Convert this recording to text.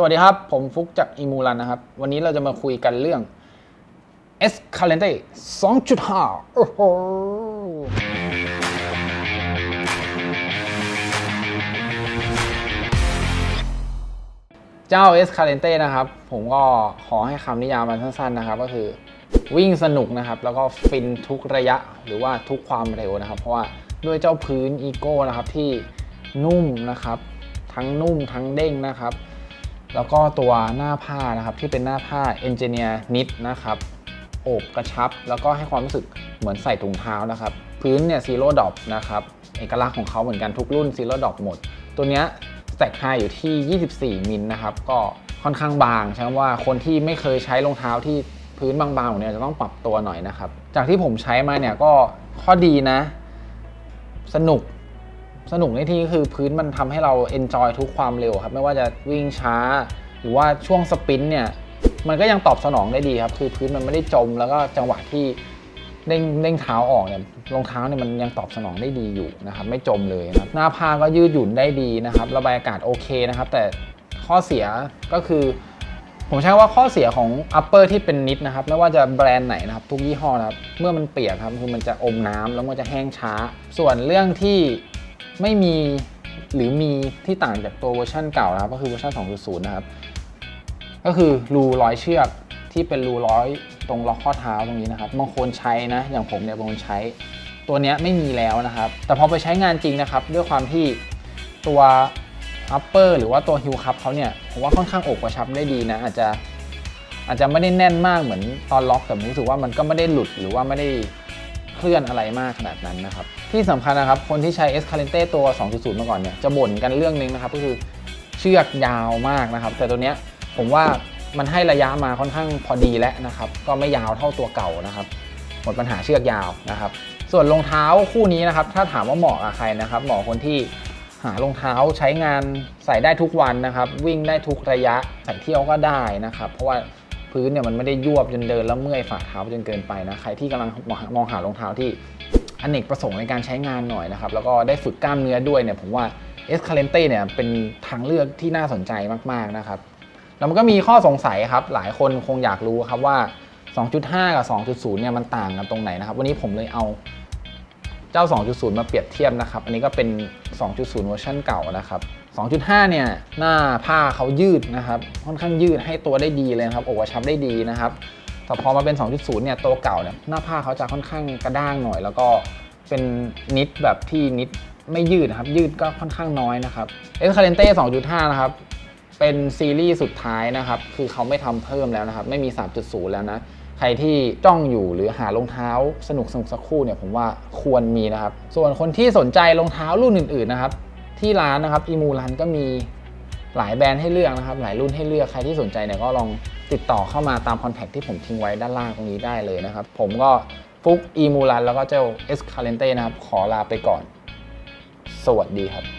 สวัสดีครับ ผมฟุกจากอีมูลันนะครับ วันนี้เราจะมาคุยกันเรื่อง e s c a l e n t e 2.5 โอ้โห เจ้า s c a l e n t e นะครับ ผมก็ขอให้คำนิยามมันสั้นๆนะครับ ก็คือวิ่งสนุกนะครับ แล้วก็ฟินทุกระยะหรือว่าทุกความเร็วนะครับ เพราะว่าด้วยเจ้าพื้นอีโก้นะครับที่นุ่มนะครับ ทั้งนุ่มทั้งเด้งนะครับ แล้วก็ตัวหน้าผ้านะครับที่เป็นหน้าผ้า Engineer Knit นะครับโอบกระชับ แล้วก็ให้ความรู้สึกเหมือนใส่ถุงเท้านะครับ พื้นเนี่ยซีโร่ดอปนะครับเอกลักษณ์ของเขาเหมือนกันทุกรุ่นซีโร่ดอปหมด ตัวเนี้ยแตกไฮอยู่ที่ 24 มิลนะครับ ก็ค่อนข้างบางใช้คำว่าคนที่ไม่เคยใช้รองเท้าที่พื้นบางๆแบบเนี้ยจะต้องปรับตัวหน่อยนะครับ จากที่ผมใช้มาเนี่ยก็ข้อดีนะ สนุก สนุกในที่คือพื้นมันทำให้เราเอนจอยทุกความเร็วครับ ไม่ว่าจะวิ่งช้า หรือว่าช่วงสปินเนี่ย มันก็ยังตอบสนองได้ดีครับ คือพื้นมันไม่ได้จม แล้วก็จังหวะที่เด้งเด้งเท้าออกเนี่ยรองเท้าเนี่ยมันยังตอบสนองได้ดีอยู่นะครับ ไม่จมเลยนะครับหน้าผ้าก็ยืดหยุ่นได้ดีนะครับ ระบายอากาศโอเคนะครับ แต่ข้อเสียก็คือ ผมใช้ว่าข้อเสียของ upper ที่เป็นนิดนะครับ ไม่ว่าจะแบรนด์ไหนนะครับ ทุกยี่ห้อนะครับ เมื่อมันเปียกครับคือมันจะอมน้ำแล้วมันจะแห้งช้า ส่วนเรื่องที่ ไม่มีหรือมีที่ต่างจากตัวเวอร์ชันเก่านะครับ ก็คือเวอร์ชัน2.0 นะครับ ก็คือรูร้อยเชือกที่เป็นรูร้อยตรงล็อกข้อเท้าตรงนี้นะครับบางคนใช้นะอย่างผมเนี่ยบางคนใช้ ตัวนี้ไม่มีแล้วนะครับ แต่พอไปใช้งานจริงนะครับ ด้วยความที่ตัว upper หรือว่าตัว heel cup เขาเนี่ยผมว่าค่อนข้างอกกระชับได้ดีนะ อาจจะอาจจะไม่ได้แน่นมากเหมือนตอนล็อกแต่ผมรู้สึกว่ามันก็ไม่ได้หลุดหรือว่าไม่ได้ เคลื่อนอะไรมากขนาดนั้นนะครับ ที่สำคัญนะครับ คนที่ใช้ Escalante ตัว 2.0 มาก่อนเนี่ย จะบ่นกันเรื่องนึงนะครับ ก็คือเชือกยาวมากนะครับ แต่ตัวเนี้ยผมว่ามันให้ระยะมาค่อนข้างพอดีแล้วนะครับ ก็ไม่ยาวเท่าตัวเก่านะครับ หมดปัญหาเชือกยาวนะครับ ส่วนรองเท้าคู่นี้นะครับ ถ้าถามว่าเหมาะกับใครนะครับ เหมาะคนที่หารองเท้าใช้งานใส่ได้ทุกวันนะครับ วิ่งได้ทุกระยะใส่เที่ยวก็ได้นะครับ เพราะว่า พื้นเนี่ยมันไม่ได้ยวบจนเดินแล้วเมื่อยฝ่าเท้าจนเกินไปนะ ใครที่กำลังมองหารองเท้าที่อเนกประสงค์ในการใช้งานหน่อยนะครับ แล้วก็ได้ฝึกกล้ามเนื้อด้วยเนี่ยผมว่า e s c a l e n t e เนี่ยเป็นทางเลือกที่น่าสนใจมาก ๆ นะครับแล้วมันก็มีข้อสงสัยครับ หลายคนคงอยากรู้ครับว่า 2.5 กับ 2.0 เนี่ยมันต่างกันตรงไหนนะครับ วันนี้ผมเลยเอาเจ้า 2.0 มาเปรียบเทียบนะครับ อันนี้ก็เป็น 2.0 เวอร์ชันเก่านะครับ 2.5 เนี่ยหน้าผ้าเขายืดนะครับค่อนข้างยืดให้ตัวได้ดีเลยครับอกกระชับได้ดีนะครับแต่พอมาเป็น 2.0 เนี่ยตัวเก่าเนี่ยหน้าผ้าเขาจะค่อนข้างกระด้างหน่อย แล้วก็เป็นนิดแบบที่นิดไม่ยืดนะครับยืดก็ค่อนข้างน้อยนะครับ e s c a l e n t e 2.5 นะครับเป็นซีรีส์สุดท้ายนะครับ คือเขาไม่ทำเพิ่มแล้วนะครับ ไม่มี 3.0 แล้วนะ ใครที่จ้องอยู่หรือหารองเท้าสนุกสนุกสักคู่เนี่ยผมว่าควรมีนะครับ ส่วนคนที่สนใจรองเท้ารุ่นอื่นๆนะครับ ที่ร้านนะครับอีมูรันก็มีหลายแบรนด์ให้เลือกนะครับ หลายรุ่นให้เลือกใครที่สนใจเนี่ยก็ลองติดต่อเข้ามาตามคอนแทคที่ผมทิ้งไว้ด้านล่างตรงนี้ได้เลยนะครับ ผมก็ฟุกอีมูรันแล้วก็เจ้าเอสคาเลนเต้นะครับ ขอลาไปก่อน สวัสดีครับ